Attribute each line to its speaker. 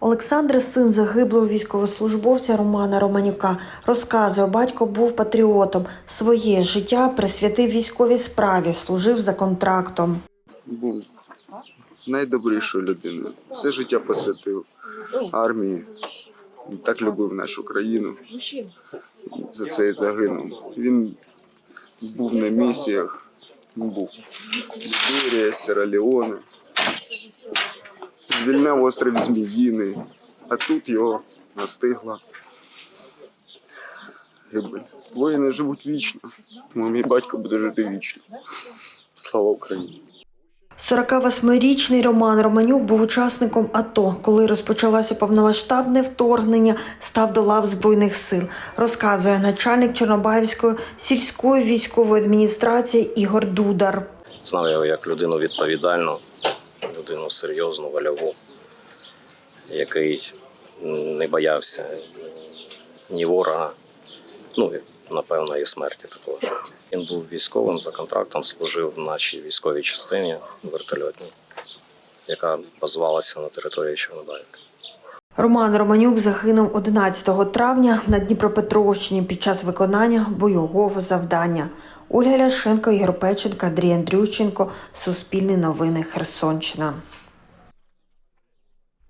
Speaker 1: Олександр, син загиблого військовослужбовця Романа Романюка, розказує, батько був патріотом. Своє життя присвятив військовій справі, служив за контрактом.
Speaker 2: був найдобрішою людиною. Все життя посвятив армії. Він так любив нашу країну. За це і загинув. Він був на місіях, він був в Ліберія, Звільняв острів Зміїний, а тут його настигла гибель. Воїни живуть вічно, тому мій батько буде жити вічно. Слава Україні!
Speaker 1: 48-річний Роман Романюк був учасником АТО. Коли розпочалося повномасштабне вторгнення, став до лав збройних сил. Розказує начальник Чорнобаївської сільської військової адміністрації Ігор Дудар.
Speaker 3: Знав його як людину відповідальну, людину серйозну, вольову, який не боявся ні ворога, ну напевно і смерті також. Він був військовим за контрактом, служив в нашій військовій частині вертольотній, яка базувалася на території Чорнобаївки.
Speaker 1: Роман Романюк загинув 11 травня на Дніпропетровщині під час виконання бойового завдання. Ольга Ляшенко, Ігор Печенко, Андрій Андрющенко. Суспільне новини Херсонщина.